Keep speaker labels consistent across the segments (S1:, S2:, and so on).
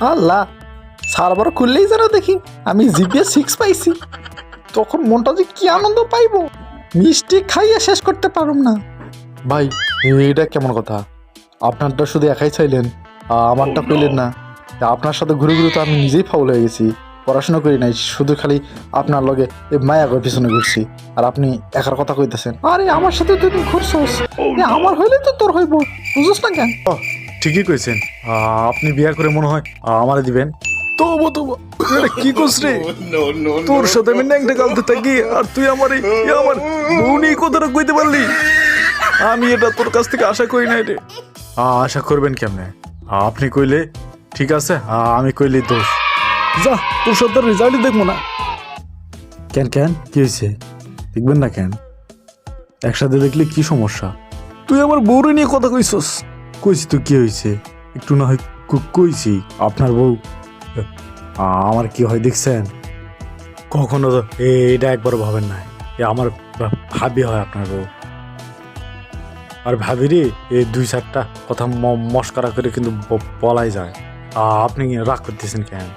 S1: আল্লাহ server খুললেই যেন দেখি আমি জিপিএস সিক্স পাইছি। তখন মনটা যে কি আনন্দ পাইবো? মিষ্টি খাইয়ে শেষ করতে পারুম না। ভাই এটা কেমন কথা? আপনারটা শুধু একাই চাইলেন আমারটা কইলেন না। আপনার সাথে ঘুরে ঘুরে তো আমি নিজেই ফাউল হয়ে গেছি। পড়াশোনা করি নাই শুধু খালি আপনার লগে এই মায়াগর পিছনে ঘুরছি। আর আপনি একার কথা কইতেছেন। আরে আমার সাথে তুই তুই ঘুরছস আমার হইলে তো তোর হইব। বুঝছ না কেন?
S2: ঠিকই কইছেন। আপনি বিয়া করে মনে হয় আমারে দিবেন। তবু তবু কি করছ রে? তোর সাথে আমি ন্যাংটা গালতে থাকি আর তুই আমার আমার বউনি কথাটা কইতে পারলি? আমি এটা তোর কাছ থেকে আশা করি নাই রে। আশা করবেন কেমনে? আপনি কইলে ঠিক আছে আমি কইলে দোষ। যা তোর সাথে রেজাল্টই দেখব না। কেন কেন? কি হয়েছে? দেখবেন না কেন? একসাথে দেখলে কি সমস্যা? তুই আমার বউরে নিয়ে কথা কইছস। কইছি তো কি হয়েছে একটু না হয় কইছি, আপনার বউ আমার কি হয় দেখছেন? কখনো তো এটা একবার ভাবেন না, এ আমার ভাবি হয় আপনার বউ। আর ভাবিরি এই দুই চারটা কথা মস্করা করে কিন্তু বলাই যায়। আপনি রাগ করতেছেন কেন?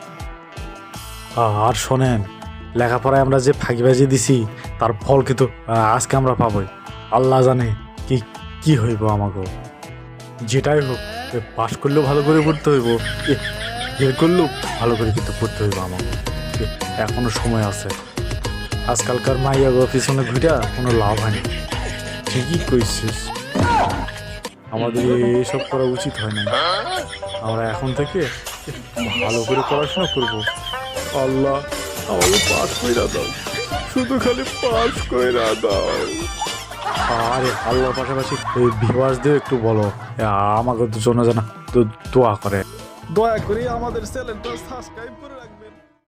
S2: আর শোনেন, লেখাপড়ায় আমরা যে ফাঁকিবাজি দিছি, তার ফল কিন্তু আজকে আমরা পাবই। আল্লাহ জানে কি কি হইব আমাকে যেটাই হোক পাশ করলেও ভালো করে পড়তে হইব ফেল করলেও ভালো করে কিন্তু পড়তে হইব আমাকে। এ, এখনও সময় আছে। আজকালকার মাইয়া গো পিছনে ঘুরা কোনো লাভ হয়নি ঠিকই কইছিস। আমাদের এইসব করা উচিত হয় না আমরা এখন থেকে ভালো করে পড়াশোনা করব। আল্লাহ আমাকে পাস করে দাও। শুধু খালি পাস করে দাও। আরে, আল্লাহর পাশাপাশি এই ভিউয়ার্সদের একটু বলো। আমাকে জন্য জানা দোয়া করে। দয়া করে আমাদের চ্যানেলটা সাবস্ক্রাইব করে রাখবেন।